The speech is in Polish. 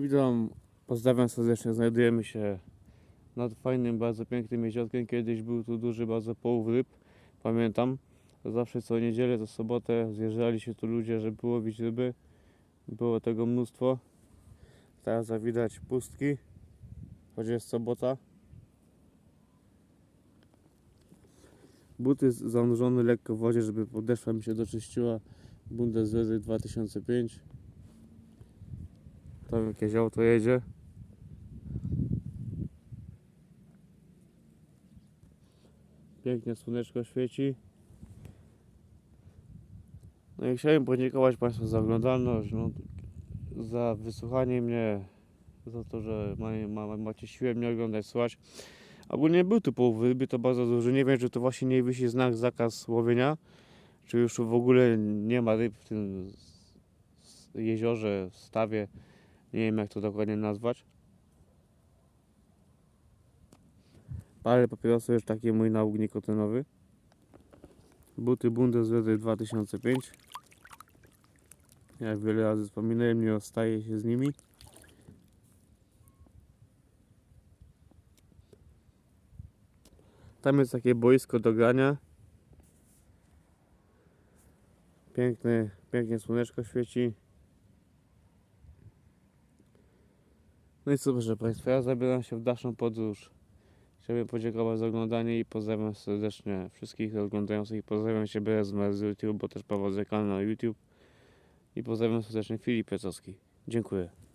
Witam, pozdrawiam serdecznie. Znajdujemy się nad fajnym, bardzo pięknym jeziorkiem. Kiedyś był tu duży bardzo połów ryb. Pamiętam, zawsze co niedzielę, co sobotę zjeżdżali się tu ludzie, żeby łowić ryby. Było tego mnóstwo. Teraz widać pustki, choć jest sobota. Buty z- zanurzone lekko w wodzie, żeby podeszła mi się doczyściła. Bundeswehr 2005. Tam jakieś auto jedzie. Pięknie słoneczko świeci. No i chciałem podziękować Państwu za oglądalność, no, za wysłuchanie mnie, za to, że ma, ma, macie siłę mnie oglądać, słuchać. Ogólnie był tu połów ryby, to bardzo duży. Nie wiem, czy to właśnie nie wisi znak zakaz łowienia, czy już w ogóle nie ma ryb w tym jeziorze, stawie. Nie wiem jak to dokładnie nazwać. Parę papierosów, już taki mój nauk nikotynowy. Buty Bundeswehr 2005. Jak wiele razy wspominałem, nie rozstaję się z nimi. Tam jest takie boisko do grania. Piękne, pięknie słoneczko świeci. No i co proszę Państwa, ja zabieram się w dalszą podróż. Chciałbym podziękować za oglądanie i pozdrawiam serdecznie wszystkich oglądających. Pozdrawiam się bez z YouTube, bo też prowadzę kanał na YouTube. I pozdrawiam serdecznie Filip Piecowski. Dziękuję.